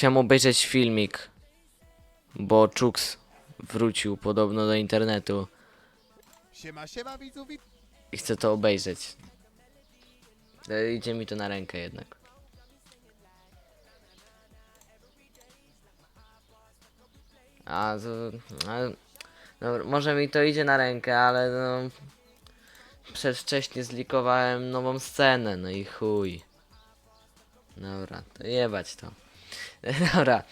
chciałem obejrzeć filmik, bo Czux wrócił podobno do internetu Siema, siema widzów, wit- i chcę to obejrzeć. E, Idzie mi to na rękę jednak. A, to, a no, może mi to idzie na rękę, ale no, przedwcześnie zlikowałem nową scenę, no i chuj. Dobra, to jebać to. Dobra,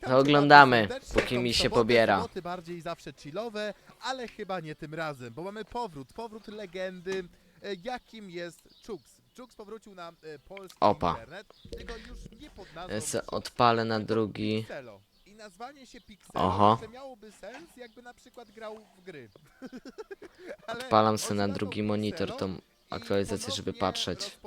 To oglądamy, póki mi się pobiera. Bardziej zawsze chillowe, ale chyba nie tym razem, bo mamy powrót, powrót legendy, e, jakim jest powrócił na e, polski Opa. internet, tylko już nie pod nazwą se odpalę na drugi. Pixelo. I nazwanie się Pixelo Oho. jeszcze miałoby sens, jakby na przykład grał w gry. Ale Odpalam se na drugi monitor Pixelo tą i aktualizację, żeby patrzeć.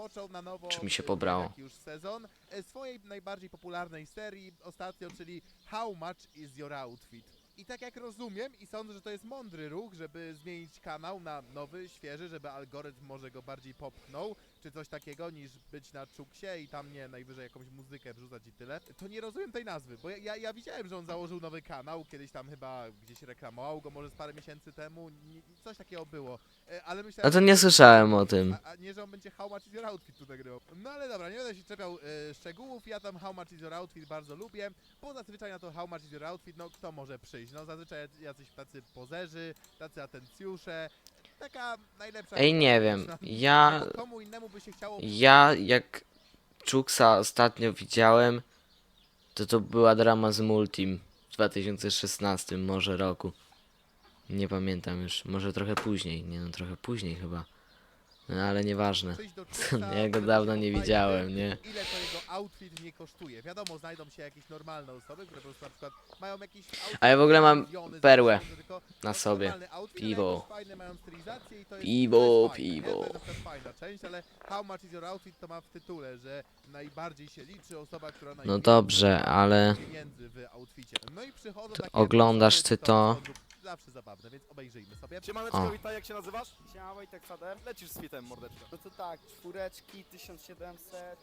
czy mi się pobrało. już sezon e, swojej najbardziej popularnej serii ostatnio, czyli How Much Is Your Outfit. I tak jak rozumiem i sądzę, że to jest mądry ruch, żeby zmienić kanał na nowy, świeży, żeby algorytm może go bardziej popchnął, czy coś takiego, niż być na czuksie i tam nie najwyżej jakąś muzykę wrzucać i tyle. To nie rozumiem tej nazwy, bo ja, ja, ja widziałem, że on założył nowy kanał, kiedyś tam chyba gdzieś reklamował go może z parę miesięcy temu, nie, coś takiego było. E, Ale myślałem, No to nie słyszałem o tym. a, a nie, że on będzie How Much Is Your Outfit tu nagrywał. No ale dobra, nie będę się czepiał e, szczegółów, ja tam How Much Is Your Outfit bardzo lubię, bo zazwyczaj na to How Much Is Your Outfit, no kto może przyjść? No zazwyczaj jacyś tacy pozerzy, tacy atencjusze, taka najlepsza... Ej, nie wiem, ja- Komu innemu by się chciało... Ja jak Czuksa ostatnio widziałem, to to była drama z Multim w 2016 może roku. Nie pamiętam już, może trochę później, nie no trochę później chyba. No ale nieważne. Ja go dawno nie widziałem, nie? Ile to jego outfit nie kosztuje. Wiadomo, znajdą się jakieś normalne osoby, które po prostu na przykład mają jakiś outfit A ja w ogóle mam miliony perłę tylko na sobie. normalny outfit, ale Piwo. jakoś fajne mają stylizację i to jest, Piwo, to jest fajne, nie? piwo. To jest na przykład fajna część, ale How much is your outfit to ma w tytule, że najbardziej się liczy osoba, która No dobrze, ale pieniędzy w outficie. No i przychodzą oglądasz ty co to? są Zawsze zabawne, więc obejrzyjmy sobie. Siemaneczko, O. witaj, jak się nazywasz? Siema Wojtek Fader. Lecisz z fitem, mordeczko. No to tak, czwóreczki 1700,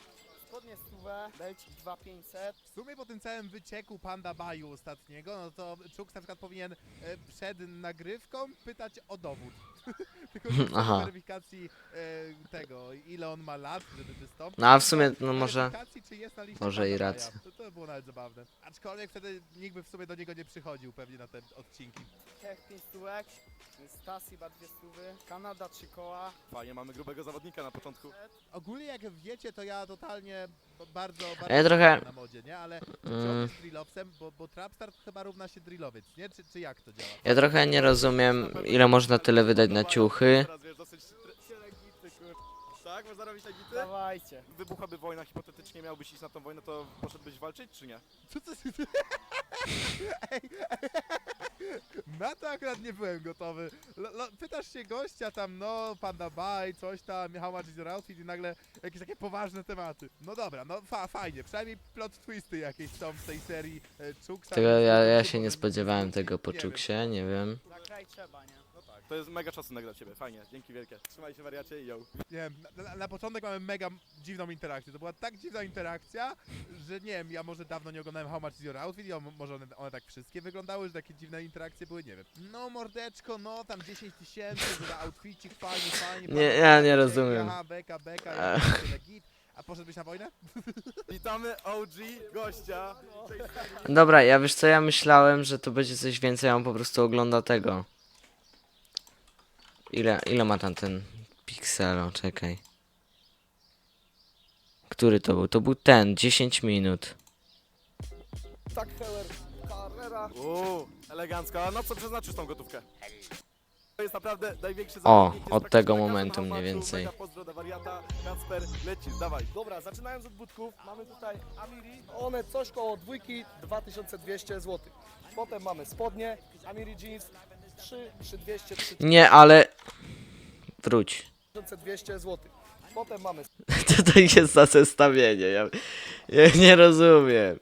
spodnie stówę, belcik 2500. W sumie po tym całym wycieku Panda Baju ostatniego, no to Czuk na przykład powinien e, przed nagrywką pytać o dowód. Tylko nie chcę Aha. weryfikacji e, tego, ile on ma lat, żeby wystąpić. No, a w sumie, no może- weryfikacji, czy jest na liście może Panda i Baja. racja. To, to było nawet zabawne. Aczkolwiek wtedy nikt by w sumie do niego nie przychodził pewnie na te odcinki. Czech 5 stówek, Stas chyba dwie stówy, Kanada 3 koła. Fajnie, mamy grubego zawodnika na początku. Ogólnie jak wiecie, to ja totalnie bardzo, bardzo ja trochę- na modzie, nie? Ale czy on mm, jest drillowcem, bo, bo Trapstar chyba równa się drillowiec, nie? Czy, czy jak to działa? ja trochę nie rozumiem ile można tyle wydać na ciuchy. Tak, można robić legity? Dawajcie. Wybuchłaby wojna, hipotetycznie miałbyś iść na tą wojnę, to poszedłbyś walczyć, czy nie? Co to Ej, Na to akurat nie byłem gotowy. Lo, lo, pytasz się gościa tam, no, Panda Baj, coś tam, how much is your outfit i nagle jakieś takie poważne tematy. No dobra, no fa, fajnie, przynajmniej plot twisty jakieś są w tej serii e, Czuksa. Tego ja, ja się nie spodziewałem tego po nie wiem. Czuksie, nie wiem. Na kraj trzeba, nie? To jest mega szacunek dla ciebie, fajnie, dzięki wielkie. Trzymaj się wariacie i yo. Nie wiem, na, na, początek mamy mega dziwną interakcję. To była tak dziwna interakcja, że nie wiem, ja może dawno nie oglądałem How Much Is Your Outfit i on, może one, one tak wszystkie wyglądały, że takie dziwne interakcje były, nie wiem. No mordeczko, no tam 10 tysięcy za outficik, fajnie, fajnie. Nie, ja nie rozumiem. Aha, beka, beka, ja, git. A poszedłbyś na wojnę? Witamy OG, gościa. Dobra, ja wiesz co, ja myślałem, że to będzie coś więcej, a on po prostu ogląda tego. Ile, ile ma tam ten pikselo, czekaj. Który to był? To był ten, 10 minut. Tak, Heller, Carrera. Uuu, elegancko. A na co przeznaczysz tą gotówkę? To jest naprawdę największy O, zawodnik, jest od praktycznie tego momentu mniej więcej. Mega pozdro do wariata, Kacper, lecisz, dawaj. Dobra, zaczynając od budków, mamy tutaj Amiri. One coś koło dwójki, 2200 zł. Potem mamy spodnie, Amiri Jeans, 3, 3200, Nie, ale... Wróć. 3200 zł. Potem mamy Co to jest za zestawienie? Ja, ja nie rozumiem.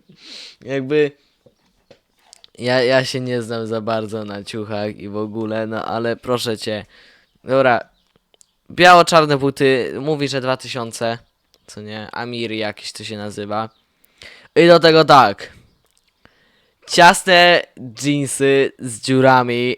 Jakby... Ja, ja się nie znam za bardzo na ciuchach i w ogóle, no ale proszę cię. Dobra. Biało-czarne buty, mówi, że 2000. Co nie? Amiri jakiś to się nazywa. I do tego tak. Ciasne jeansy z dziurami.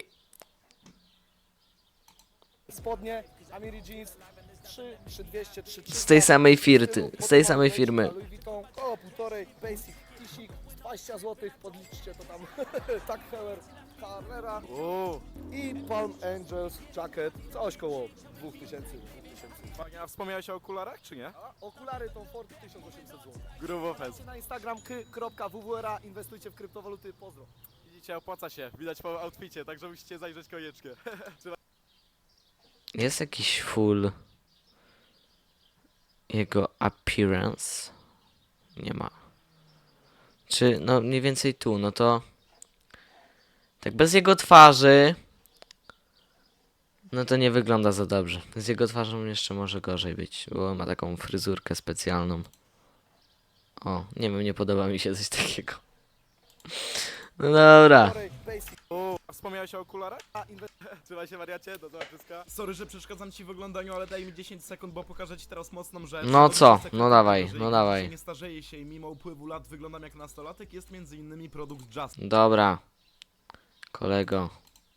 Spodnie, Amiri Jeans, 3, 3200, 3, Z tej samej firty, z tej samej firmy. Louis Vuitton, koło półtorej, basic, tisik, 20 zł, podliczcie to tam, tak Heller, Carrera i Palm Angels Jacket, coś koło 2000, 2000. fajnie. A wspomniałeś o okularach, czy nie? A okulary tą Ford 1800 zł. Grubo fest. Na Instagram k.wwra, inwestujcie w kryptowaluty, pozdro. Widzicie, opłaca się. Widać po outficie, także musicie zajrzeć koniecznie. Jest jakiś full jego appearance? Nie ma. Czy, no mniej więcej tu, no to tak bez jego twarzy no to nie wygląda za dobrze. Z jego twarzą jeszcze może gorzej być, bo ma taką fryzurkę specjalną. O, nie wiem, nie podoba mi się coś takiego. No dobra. Wspomniałeś o okularach? a inwe- Trzymaj się wariacie, do zobaczyska. Sorry, że przeszkadzam ci w oglądaniu, ale daj mi 10 sekund, bo pokażę ci teraz mocną rzecz. No co? 10 sekund No dawaj, no dawaj. Nie starzeję się i mimo upływu lat wyglądam jak nastolatek, jest między innymi produkt Just. Dobra. Kolego.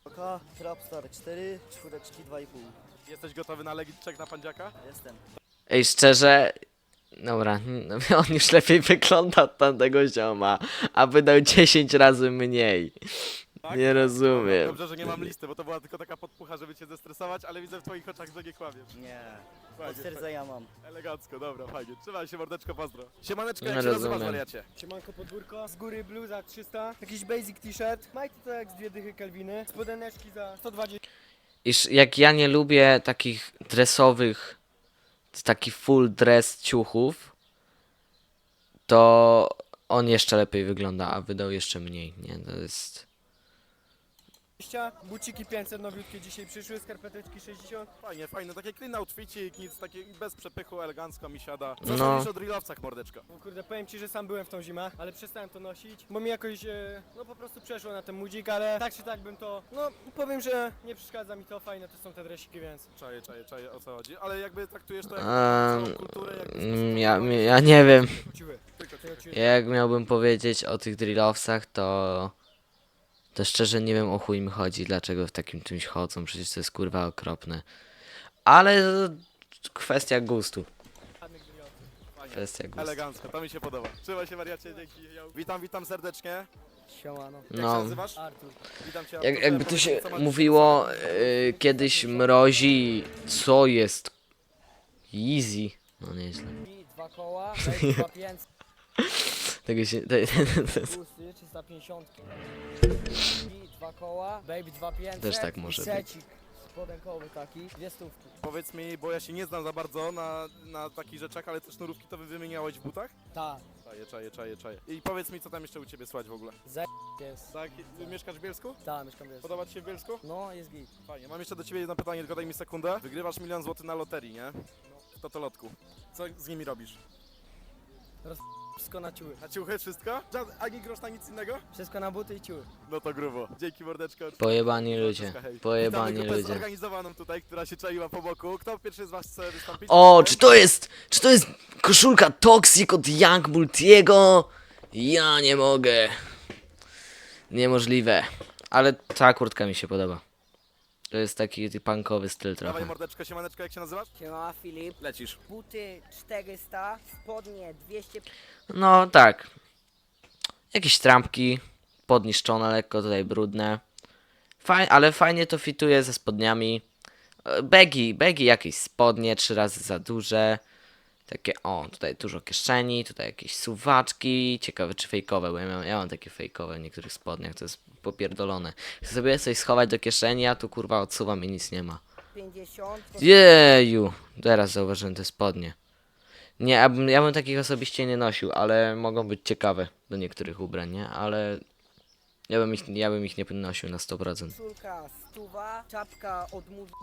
Oka, Trapstar 4, czwóreczki 2,5. Jesteś gotowy na legit check na pandziaka? Jestem. Ej, szczerze. Dobra, no, on już lepiej wygląda od tamtego zioma, a wydał 10 razy mniej. Tak? Nie rozumiem. Dobrze, że nie mam listy, bo to była tylko taka podpucha, żeby cię zestresować, ale widzę w twoich oczach, że nie kłamiesz. Nie, Fajnie, potwierdzenia mam. Elegancko, dobra, fajnie. Trzymaj się, mordeczko, pozdro. Siemaneczko, Nie jak się nazywasz, rozumiem. wariacie? Siemanko podwórko, z góry bluza 300, jakiś basic t-shirt, majty to jak z dwie dychy Kelviny, spodeneczki za 120 Iż jak ja nie lubię takich dresowych, taki full dress ciuchów, to on jeszcze lepiej wygląda, a wydał jeszcze mniej. Nie, to jest. Buciki 500 nowiutkie dzisiaj przyszły, skarpeteczki 60. Fajnie, fajnie, takie clean outficik, nic takiego bez przepychu, elegancko mi siada. Co No. sądzisz o drillowcach, mordeczko? No kurde, powiem ci, że sam byłem w tą zimę, ale przestałem to nosić, bo mi jakoś, e, no po prostu przeszło na ten mudzik, ale tak czy tak bym to, no powiem, że nie przeszkadza mi to, fajne to są te dresiki, więc Czaję, czaję, czaję, o co chodzi. Ale jakby traktujesz to jak Ehm, całą kulturę, jakby mm, ja, ja nie wiem. tylko. Jak miałbym powiedzieć o tych drillowsach, to. To szczerze nie wiem o chuj mi chodzi, dlaczego w takim czymś chodzą, przecież to jest kurwa okropne. Ale kwestia gustu. Kwestia gustu. Elegancko, to mi się podoba. Trzymaj się, wariacie, dzięki. Witam, witam serdecznie. Siemano. Jak się No. nazywasz? Artur. Witam cię. Jak, Arturze. jakby to Powiedz się mi, co masz mówiło, y, kiedyś mrozi, co jest? Easy. No nieźle. I dwa koła, weź dwa 500, Tego się. Te, busy 350. I dwa koła, baby 2 500 Też tak może i być. secik. Taki, dwie stówki. Powiedz mi, bo ja się nie znam za bardzo na, na takich rzeczach, ale te sznurówki to wy wymieniałeś w butach? Tak, Czaję, czaję, czaję, czaję. I powiedz mi, co tam jeszcze u ciebie słychać w ogóle. jest. Tak, ty mieszkasz w Bielsku? Tak, mieszkam w Podoba ci się w Bielsku? No, jest git. Fajnie, mam jeszcze do ciebie jedno pytanie, tylko daj mi sekundę. Wygrywasz milion złotych na loterii, nie? W totolotku. Co z nimi robisz? Wszystko na ciuły. Na ciuchy wszystko? Żad- Ani grosz na nic innego? Wszystko na buty i ciuły. No to grubo. Dzięki mordeczko. pojebani ludzie. Hej. Pojebani Witamy grupę ludzie. zorganizowaną tutaj, która się czaiła po boku. Kto pierwszy z was chce wystąpić? O, czy to jest. Czy to jest koszulka Toxic od Young Multiego? Ja nie mogę. Niemożliwe. Ale ta kurtka mi się podoba. To jest taki punkowy styl Dawaj trochę. mordeczko, siemaneczko, jak się nazywasz? Siema Filip, Lecisz. buty 400, spodnie 200, No tak. Jakieś trampki. Podniszczone lekko, tutaj brudne. Faj, ale fajnie to fituje ze spodniami. E, Begi, begi jakieś spodnie, trzy razy za duże. Takie, o, tutaj dużo kieszeni, tutaj jakieś suwaczki. Ciekawe czy fejkowe, bo ja mam, ja mam takie fejkowe w niektórych spodniach, to jest popierdolone. Chcę sobie coś schować do kieszeni, a tu kurwa odsuwam i nic nie ma. 50, Jeju, teraz zauważyłem te spodnie. Nie, ja bym, ja bym takich osobiście nie nosił, ale mogą być ciekawe do niektórych ubrań, nie? Ale ja bym ich, ja bym ich nie nosił na 100%. koszulka stuwa, czapka od mózgu.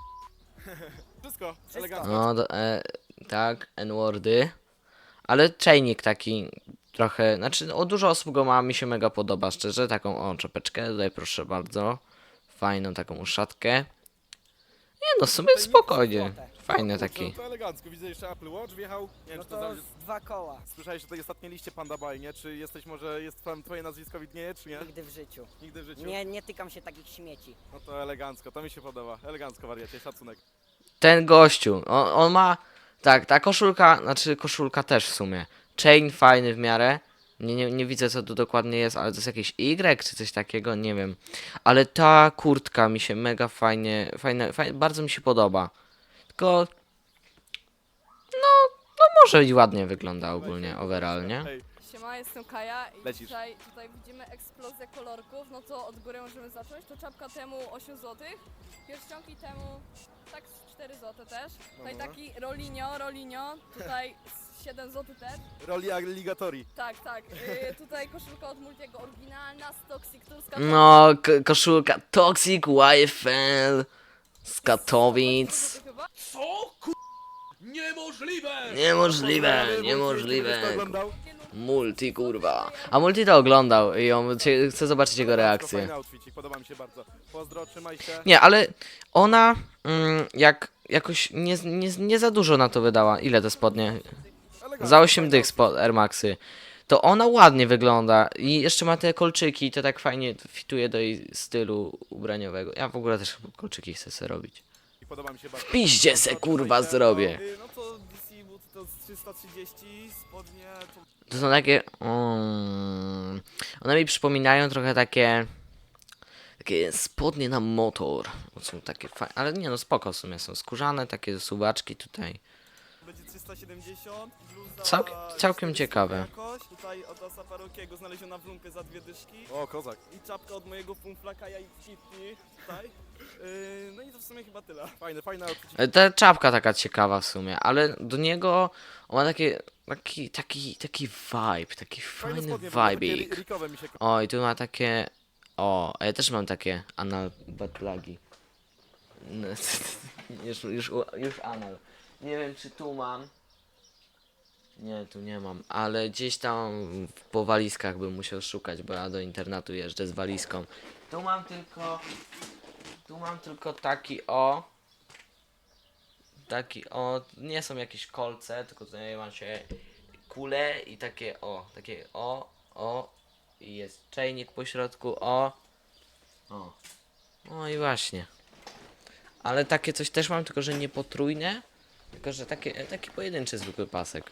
Wszystko, elegancko. No, do, e, tak, N-wordy. Ale czajnik taki trochę, znaczy o dużo osób go ma, mi się mega podoba, szczerze, taką o czapeczkę, tutaj proszę bardzo. Fajną taką uszatkę. Nie no, w sumie spokojnie. Fajny taki. No to elegancko, widzę jeszcze Apple Watch wjechał. Nie wiem, No czy to to zależy... z dwa koła. Słyszałeś o tej ostatniej liście Panda Buy, nie? Czy jesteś może, jest tam twoje nazwisko widnieje, czy nie? Nigdy w życiu. Nigdy w życiu. Nie, nie tykam się takich śmieci. No to elegancko, to mi się podoba. Elegancko wariacie, szacunek. Ten gościu, on, on ma. Tak, ta koszulka, znaczy koszulka też w sumie. Chain fajny w miarę. Nie, nie, nie widzę co tu dokładnie jest, ale to jest jakieś Y czy coś takiego, nie wiem. Ale ta kurtka mi się mega fajnie, fajne, fajnie bardzo mi się podoba. Tylko. No, no może i ładnie wygląda ogólnie overall, nie? Hej, Siema, jestem Kaja i Lecisz. dzisiaj tutaj widzimy eksplozję kolorków, no to od góry możemy zacząć. To czapka temu 8 zł, pierścionki temu tak z 4 zł też. Tutaj Dobra. taki rolinio, rolinio, tutaj z 7 zł też. Roli Alligatori. Tak, tak. Yy, tutaj koszulka od Multiego oryginalna z Toxic Turska. No, k- koszulka Toxic YFL z Katowic. Chyba. Niemożliwe, Kto niemożliwe. oglądał? Multi kurwa. A Multi to oglądał i on chcę zobaczyć jego reakcję. Fajny podoba mi się bardzo. Pozdro, trzymaj się. Nie, ale ona mm, jak jakoś nie, nie, nie za dużo na to wydała. Ile te spodnie? Elegancko, Za 8 fajny dych spod Air Maxy. To ona ładnie wygląda i jeszcze ma te kolczyki, to tak fajnie fituje do jej stylu ubraniowego. Ja w ogóle też kolczyki chcę sobie robić. Podoba mi się bardzo. piździe se, kurwa, zrobię. No to DC Boot to z 330, spodnie to... To są takie. Mm, one mi przypominają trochę takie. Takie spodnie na motor. To Są takie fajne. Ale nie no, spoko w sumie są skórzane, takie suwaczki tutaj. Będzie 370, bluza Całkiem- całkiem 400 ciekawe. Jakoś. Tutaj od Asa Parokiego znaleziona w lumpie za dwie dyszki. O, kozak. I czapka od mojego funflaka Jaj Kitty tutaj. Yy, no i to w sumie chyba tyle. Fajny, fajny outfit. E, Ta czapka taka ciekawa w sumie, ale do niego on ma takie. Taki, taki, taki vibe, taki Fajne fajny spodnie, w ogóle, takie vibik. ri- rikowe mi się ko- O, i tu ma takie. O, a ja też mam takie anal buttplagi. No, już, już, u- już anal. Nie wiem, czy tu mam. Nie, tu nie mam, ale gdzieś tam po walizkach bym musiał szukać, bo ja do internatu jeżdżę z walizką. Tu mam tylko. Tu mam tylko taki o. Taki o. Nie są jakieś kolce, tylko tutaj mam się kule i takie o. Takie o, o. I jest czajnik po środku, o. O. No i właśnie. Ale takie coś też mam, tylko że nie potrójne. Tylko, że takie, taki pojedynczy zwykły pasek.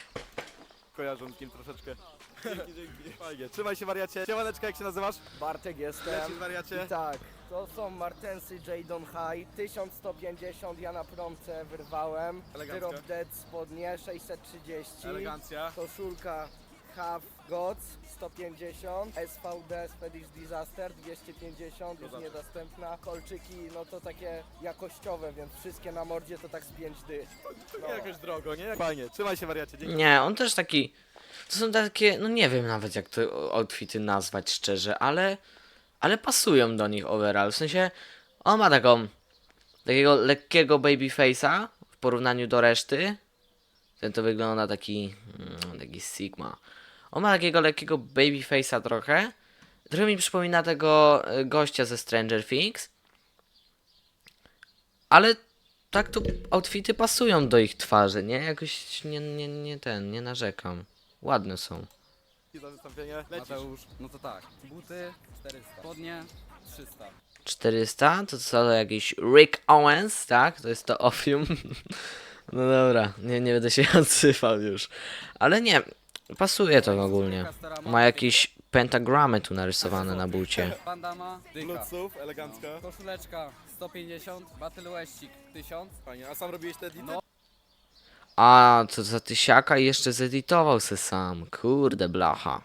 kojarzę z kim troszeczkę. Dzięki, dzięki. Fajnie. Trzymaj się wariacie. Siemaneczka, jak się nazywasz? Bartek jestem. Lecisz wariacie. I tak, to są Martensy Jadon High, 1150, ja na promce wyrwałem. Elegancko. Drop Dead spodnie, 630. Elegancja. Koszulka Half Gods 150, SVD Spedish Disaster 250, jest Kozacko. niedostępna. Kolczyki, no to takie jakościowe, więc wszystkie na mordzie to tak z 5 dych. To nie jakoś drogo, nie? Fajnie. Trzymaj się wariacie. Dzięki. Nie, on też taki. To są takie, no nie wiem nawet jak te outfity nazwać szczerze, ale. Ale pasują do nich overall. W sensie, on ma taką. Takiego lekkiego babyface'a w porównaniu do reszty. Ten to wygląda taki. Mm, taki Sigma. On ma takiego lekkiego babyface'a trochę. Trochę mi przypomina tego e, gościa ze Stranger Things. Ale tak to outfity pasują do ich twarzy, nie? Jakoś nie, nie, nie ten, nie narzekam. Ładne są. Za wystąpienie. Lecisz. Mateusz, no to tak, buty 400, spodnie 300. 400? To co, to jakiś Rick Owens, tak? To jest to opium. No dobra, nie, nie będę się odsypał już. Ale nie, pasuje to ogólnie. Ma jakieś pentagramy tu narysowane na bucie. Bandama, dycha. Bluetooth, elegancko. Koszuleczka 150, Battle Westik 1000. Fajnie. A sam robiłeś te edity? No. A, co za tysiaka i jeszcze zedytował se sam. Kurde blacha.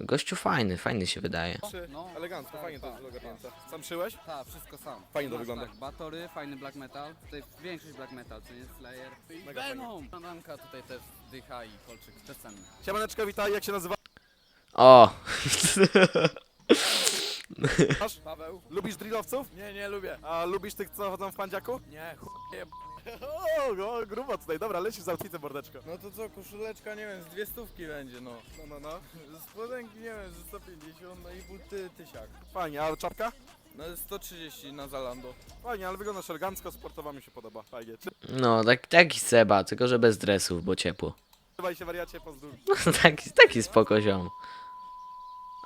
Gościu fajny, fajny się wydaje. Czy... No, Elegancko, tak, fajnie to tak, jest ogarnięte. Sam szyłeś? Tak, wszystko sam. Fajnie to Masz wygląda. Tak, batory, fajny black metal. Tutaj większość black metal, to jest Slayer. Mega fajnie. Venom! Bananka tutaj też dycha i kolczyk, bezcenny. Siemaneczka, witaj. Jak się nazywasz? O! Paweł. Lubisz drillowców? Nie, nie lubię. A lubisz tych, co chodzą w pandziaku? Nie, chuj. O, o, grubo tutaj. Dobra, lecisz z outfitem, mordeczko. No to co, koszuleczka, nie wiem, z dwie stówki będzie, no. No, no, no. Spodenki, nie wiem, ze 150, no i buty tysiak. Fajnie, a czapka? No 130 na Zalando. Fajnie, ale wyglądasz elegancko, sportowo mi się podoba. Fajnie. No, tak, taki Seba, tylko że bez dresów, bo ciepło. Trzymaj się wariacie, pozdrów. taki, taki spoko ziom.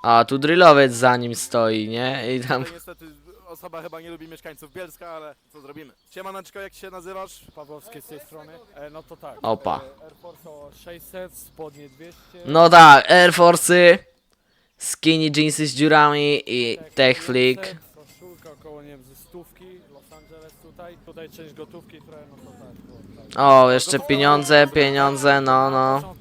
A, tu drillowiec za nim stoi, nie? I tam... Tutaj niestety osoba chyba nie lubi mieszkańców Bielska, ale co zrobimy? Siemaneczko, jak się nazywasz? Pawłowskie z tej strony. E, no to tak. Opa. E, Air Force o 600, spodnie 200. No tak, Air Force'y, skinny jeansy z dziurami i tech flick. Koszulka około, nie wiem, ze stówki. Los Angeles tutaj. Tutaj część gotówki trochę, no to tak. było, tak. O, jeszcze pieniądze, pieniądze, no, no.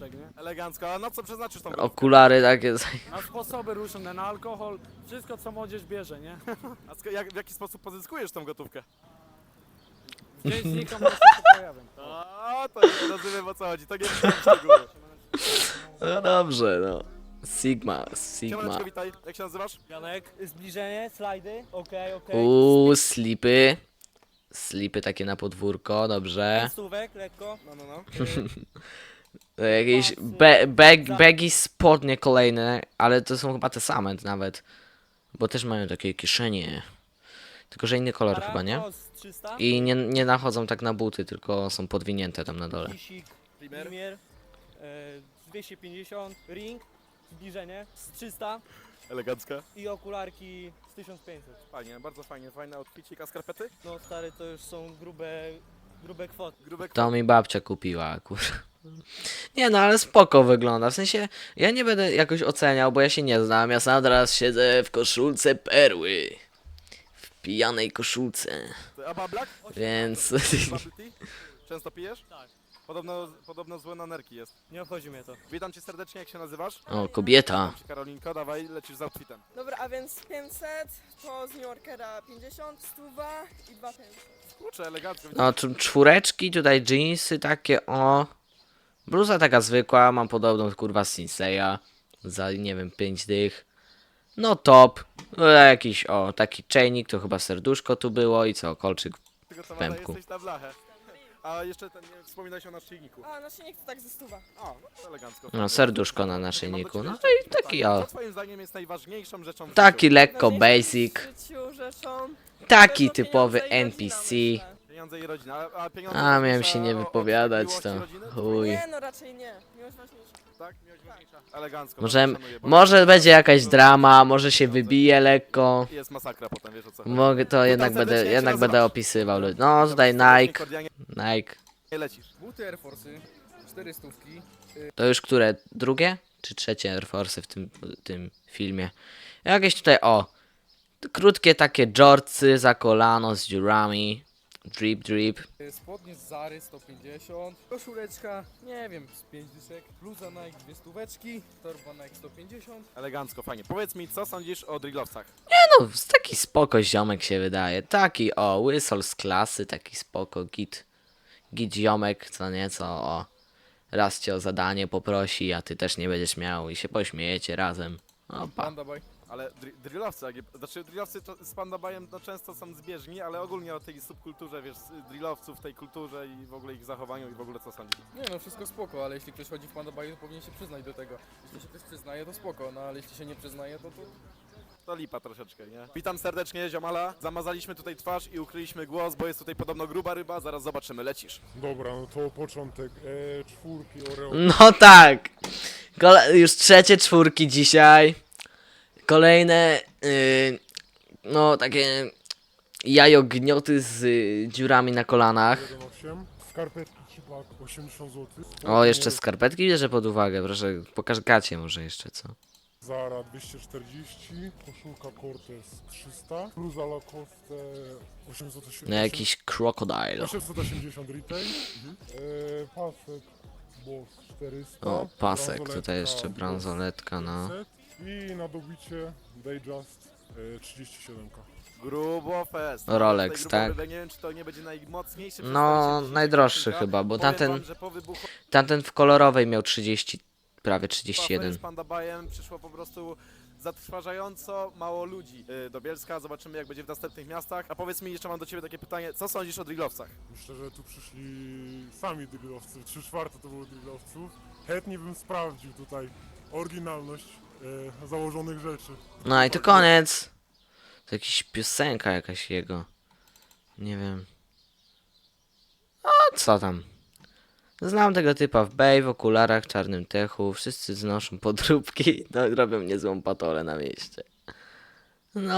Elegancko, a na co przeznaczysz tą Okulary takie... Na sposoby różne, na alkohol, wszystko co młodzież bierze, nie? A sk- jak, w jaki sposób pozyskujesz tą gotówkę? Gdzieś znikam, to się pojawiam. To już rozumiem o co chodzi, to nie wiem szczegóły. No dobrze, no. Sigma, Sigma. Siemaneczko, witaj, jak się nazywasz? Janek, zbliżenie, slajdy, okej, okej. Uuu, slipy. Slipy takie na podwórko, dobrze. Stówek, lekko. No, no, no. Jakieś be bag bagi spodnie kolejne, ale to są chyba te same nawet. Bo też mają takie kieszenie. Tylko, że inny kolor chyba, nie? Parakos 300. I nie, nie nachodzą tak na buty, tylko są podwinięte tam na dole. Kisik, Primer? Premier, e, 250, ring, zbliżenie z 300 Elegancka. i okularki z 1500. Fajnie, bardzo fajnie, fajny outfitik, a skarpety? No stary, to już są grube, grube kwoty. Grube To mi babcia kupiła, kurwa. Nie no, ale spoko wygląda. W sensie, ja nie będę jakoś oceniał, bo ja się nie znam. Ja sam teraz siedzę w koszulce perły. W pijanej koszulce. A bablak? Więc... Bubble tea? Często pijesz? Tak. Podobno, podobno złe na nerki jest. Nie obchodzi mnie to. Witam cię serdecznie, jak się nazywasz? O, kobieta. Karolinko, dawaj, lecisz z outfitem. Dobra, a więc 500, to z New Yorkera 50, stuwa i 2500. Kurczę, elegancko. No, cz- czwóreczki, tutaj jeansy takie, o. Bluza taka zwykła, mam podobną kurwa z Sinseya. Za, nie wiem, 5 dych. No top. No, jakiś, o, taki czajnik, to chyba serduszko tu było i co, kolczyk. Przygotowana pępku. jesteś na blachę. A jeszcze ten, nie wspominałeś o naszyjniku. A, naszyjnik to tak ze stuwa. A, no to elegancko. No, serduszko na naszyjniku. No i taki, Co o. twoim zdaniem jest najważniejszą rzeczą w Taki lekko basic. w życiu rzeczą. Taki typowy NPC. Pieniądze i rodzina. A, a pieniądze A, miałem się nie wypowiadać, to chuj. Nie, no raczej nie. Miłość ważniejsza. Tak, miłość ważniejsza. Elegancko. Może, bardzo szanuję, bo- może będzie jakaś drama, może się wybije lekko. Jest masakra potem, wiesz o co chodzi. Mogę to jednak serdecznie, będę, się jednak będę nazywasz? opisywał. ludzi. No tutaj Nike, Nike. lecisz. Buty Air Force'y, 4 stówki. To już które? Drugie? Czy trzecie Air Force w tym, tym filmie? Jakieś tutaj, o. Krótkie takie jortsy za kolano z dziurami. Drip, drip. Spodnie z Zary 150. Koszuleczka, nie wiem, z 5 dyszek. Bluza Nike 2 stóweczki. Torba Nike 150. Elegancko, fajnie. Powiedz mi, co sądzisz o drillowcach? No, taki spoko ziomek się wydaje. Taki, o, łysol z klasy, taki spoko, git. Git ziomek, co nieco, o. Raz cię o zadanie poprosi, a ty też nie będziesz miał i się pośmiejecie razem. Opa. Panda Boy. Ale dri- drillowcy, jak, je- znaczy drillowcy z Pandabajem no, często są zbieżni, ale ogólnie o tej subkulturze, wiesz, drillowców, tej kulturze i w ogóle ich zachowaniu i w ogóle co sądzisz? Nie no, wszystko spoko, ale jeśli ktoś chodzi w Panda Boy, to powinien się przyznać do tego. Jeśli się ktoś przyznaje, to spoko, no ale jeśli się nie przyznaje, to to... To lipa troszeczkę, nie? Witam serdecznie, ziomala. Zamazaliśmy tutaj twarz i ukryliśmy głos, bo jest tutaj podobno gruba ryba, zaraz zobaczymy, lecisz. Dobra, no to początek e, czwórki Oreo. No tak. Kole już trzecie czwórki dzisiaj. Kolejne, yy, no takie jajognioty z y, dziurami na kolanach. 1,8. Skarpetki Cipak 80 zł. O, jeszcze skarpetki bierze pod uwagę, proszę, pokaż gacie może jeszcze, co? Zara 240, koszulka Cortez 300, bluza Lacoste 880. No jakiś crocodile. 880 retail, e, pasek Boss 400. O, pasek, bransoletka tutaj jeszcze bransoletka, no. 500 I na dobicie Dayjust e, 37. Grubo fest. Rolex, Tej grubo tak? rybę, Nie wiem, czy to nie będzie najmocniejszy No, przedstawiciel najdroższy dzisiejszego chyba, bo Powiem tamten- wam, że po wybuchu Tamten w kolorowej miał 30, prawie afery 31. z Pandabajem przyszło po prostu zatrważająco mało ludzi y, do Bielska. Zobaczymy, jak będzie w następnych miastach. A powiedz mi, jeszcze mam do ciebie takie pytanie, co sądzisz o drillowcach? Myślę, że tu przyszli sami drillowcy, 3 czwarte to było drillowców. Chętnie bym sprawdził tutaj oryginalność e, założonych rzeczy. No i to koniec. To jakiś piosenka jakaś jego. Nie wiem. A co tam? Znam tego typa w bej, w okularach, czarnym techu. Wszyscy znoszą podróbki. No, robią niezłą patolę na mieście. No,